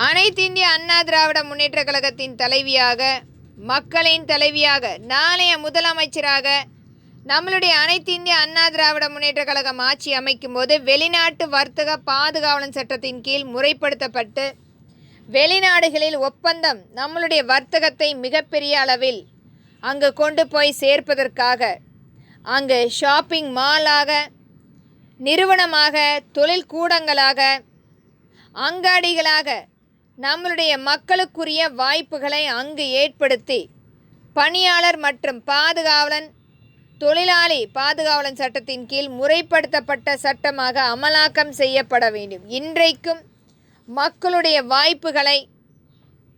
அனைத்து இந்திய அண்ணா திராவிட முன்னேற்ற கழகத்தின் தலைவியாக மக்களின் தலைவியாக நாளைய முதலமைச்சராக நம்மளுடைய அனைத்து இந்திய அண்ணா திராவிட முன்னேற்ற கழகம் ஆட்சி அமைக்கும் போது வெளிநாட்டு வர்த்தக பாதுகாவலன் சட்டத்தின் கீழ் முறைப்படுத்தப்பட்டு வெளிநாடுகளில் ஒப்பந்தம் நம்மளுடைய வர்த்தகத்தை மிகப்பெரிய அளவில் அங்கு கொண்டு போய் சேர்ப்பதற்காக அங்கு ஷாப்பிங் மாலாக நிறுவனமாக தொழில் கூடங்களாக அங்காடிகளாக நம்மளுடைய மக்களுக்குரிய வாய்ப்புகளை அங்கு ஏற்படுத்தி பணியாளர் மற்றும் பாதுகாவலன் தொழிலாளி பாதுகாவலன் சட்டத்தின் கீழ் முறைப்படுத்தப்பட்ட சட்டமாக அமலாக்கம் செய்யப்பட வேண்டும். இன்றைக்கும் மக்களுடைய வாய்ப்புகளை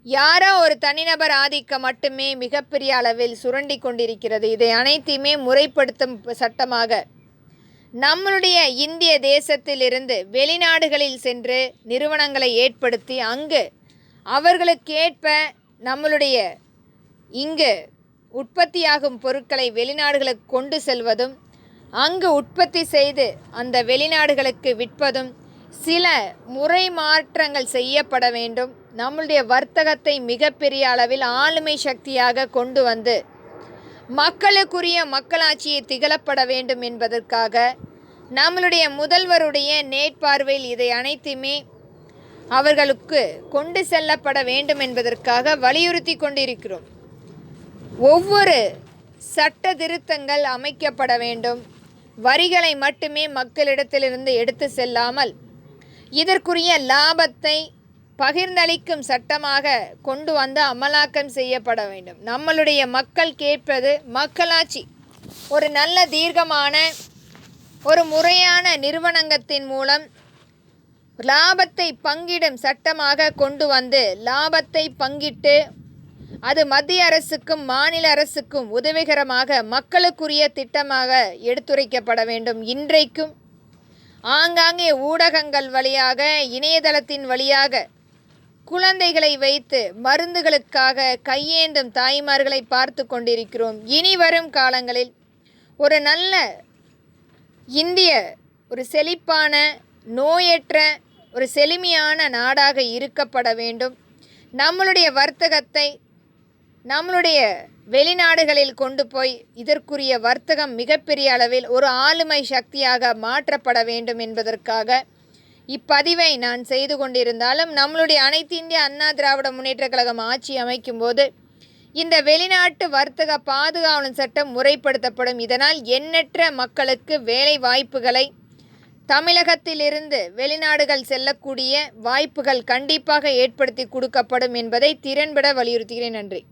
யாரோ ஒரு தனிநபர் ஆதிக்கம் மட்டுமே மிகப்பெரிய அளவில் சுரண்டி கொண்டிருக்கிறது. இதை அனைத்தையுமே முறைப்படுத்தும் சட்டமாக நம்மளுடைய இந்திய தேசத்திலிருந்து வெளிநாடுகளில் சென்று நிறுவனங்களை ஏற்படுத்தி அங்கு அவர்களுக்கேற்ப நம்மளுடைய இங்கு உற்பத்தியாகும் பொருட்களை வெளிநாடுகளுக்கு கொண்டு செல்வதும் அங்கு உற்பத்தி செய்து அந்த வெளிநாடுகளுக்கு விற்பதும் சில முறை மாற்றங்கள் செய்யப்பட வேண்டும். நம்மளுடைய வர்த்தகத்தை மிகப்பெரிய அளவில் ஆளுமை சக்தியாக கொண்டு வந்து மக்களுக்குரிய மக்களாட்சியை திகழப்பட வேண்டும் என்பதற்காக நம்மளுடைய முதல்வருடைய நேர்பார்வையில் இதை அனைத்துமே அவர்களுக்கு கொண்டு செல்லப்பட வேண்டும் என்பதற்காக வலியுறுத்தி கொண்டிருக்கிறோம். ஒவ்வொரு சட்ட திருத்தங்கள் அமைக்கப்பட வேண்டும். வரிகளை மட்டுமே மக்களிடத்திலிருந்து எடுத்து செல்லாமல் இதற்குரிய லாபத்தை பகிர்ந்தளிக்கும் சட்டமாக கொண்டு வந்து அமலாக்கம் செய்யப்பட வேண்டும். நம்மளுடைய மக்கள் கேட்பது மக்களாட்சி ஒரு நல்ல தீர்க்கமான ஒரு முறையான நிறுவனங்கத்தின் மூலம் லாபத்தை பங்கிடும் சட்டமாக கொண்டு வந்து லாபத்தை பங்கிட்டு அது மத்திய அரசுக்கும் மாநில அரசுக்கும் உதவிகரமாக மக்களுக்குரிய திட்டமாக எடுத்துரைக்கப்பட வேண்டும். இன்றைக்கும் ஆங்காங்கே ஊடகங்கள் வழியாக இணையதளத்தின் வழியாக குழந்தைகளை வைத்து மருந்துகளுக்காக கையேந்தும் தாய்மார்களை பார்த்து கொண்டிருக்கிறோம். இனி வரும் காலங்களில் ஒரு நல்ல இந்திய ஒரு செழிப்பான நோயற்ற ஒரு செழுமையான நாடாக இருக்கப்பட வேண்டும். நம்மளுடைய வர்த்தகத்தை நம்மளுடைய வெளிநாடுகளில் கொண்டு போய் இதற்குரிய வர்த்தகம் மிகப்பெரிய அளவில் ஒரு ஆளுமை சக்தியாக மாற்றப்பட வேண்டும் என்பதற்காக இப்பதிவை நான் செய்து கொண்டிருந்தாலும் நம்மளுடைய அனைத்து இந்திய அண்ணா திராவிட முன்னேற்ற கழகம் ஆட்சி அமைக்கும் போது இந்த வெளிநாட்டு வர்த்தக பாதுகாவலன் சட்டம் முறைப்படுத்தப்படும். இதனால் எண்ணற்ற மக்களுக்கு வேலை வாய்ப்புகளை தமிழகத்திலிருந்து வெளிநாடுகள் செல்லக்கூடிய வாய்ப்புகள் கண்டிப்பாக ஏற்படுத்தி கொடுக்கப்படும் என்பதை திறன்பட வலியுறுத்துகிறேன். நன்றி.